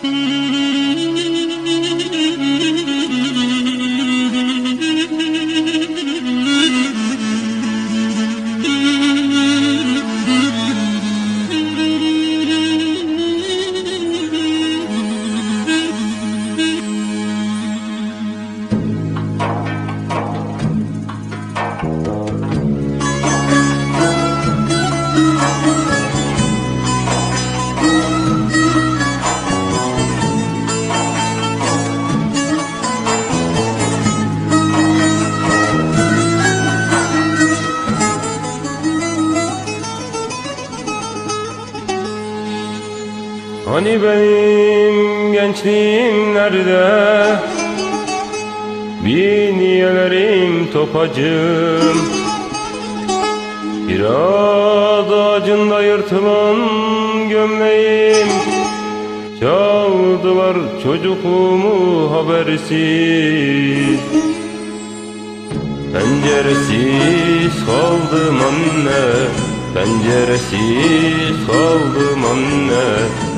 Mm-hmm. Hani benim gençliğim nerede? Biniyelerim topacım Bir ağacında yırtılan gömleğim. Çaldılar çocukluğumu habersiz Penceresiz kaldım anne Penceresiz kaldım anne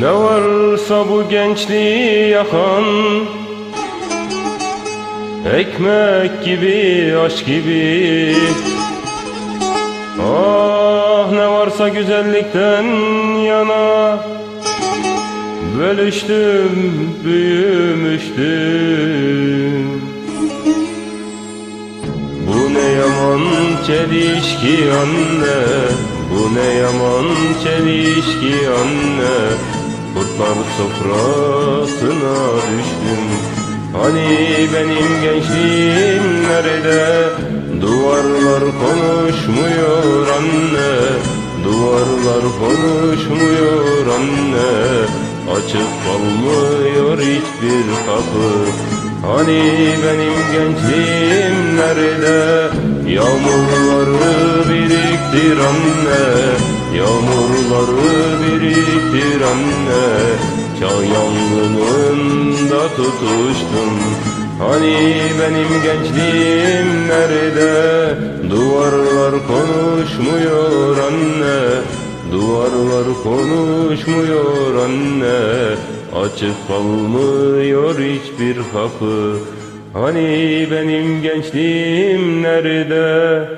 Ne varsa bu gençliği yakan Ekmek gibi, aşk gibi. Ah ne varsa güzellikten yana Bölüştüm, büyümüştüm. Bu ne yaman çelişki anne Bu ne yaman çelişki anne Kurtlar sofrasına düştüm. Hani benim gençliğim nerede? Duvarlar konuşmuyor anne. Duvarlar konuşmuyor anne. Açık kalmıyor hiçbir kapı. Hani benim gençliğim nerede? Yağmurları biriktir anne Yağmurları biriktir anne Çağ yangınında tutuştum. Hani benim gençliğim nerede? Duvarlar konuşmuyor anne Duvarlar konuşmuyor anne. Açık kalmıyor hiçbir kapı. Hani benim gençliğim nerede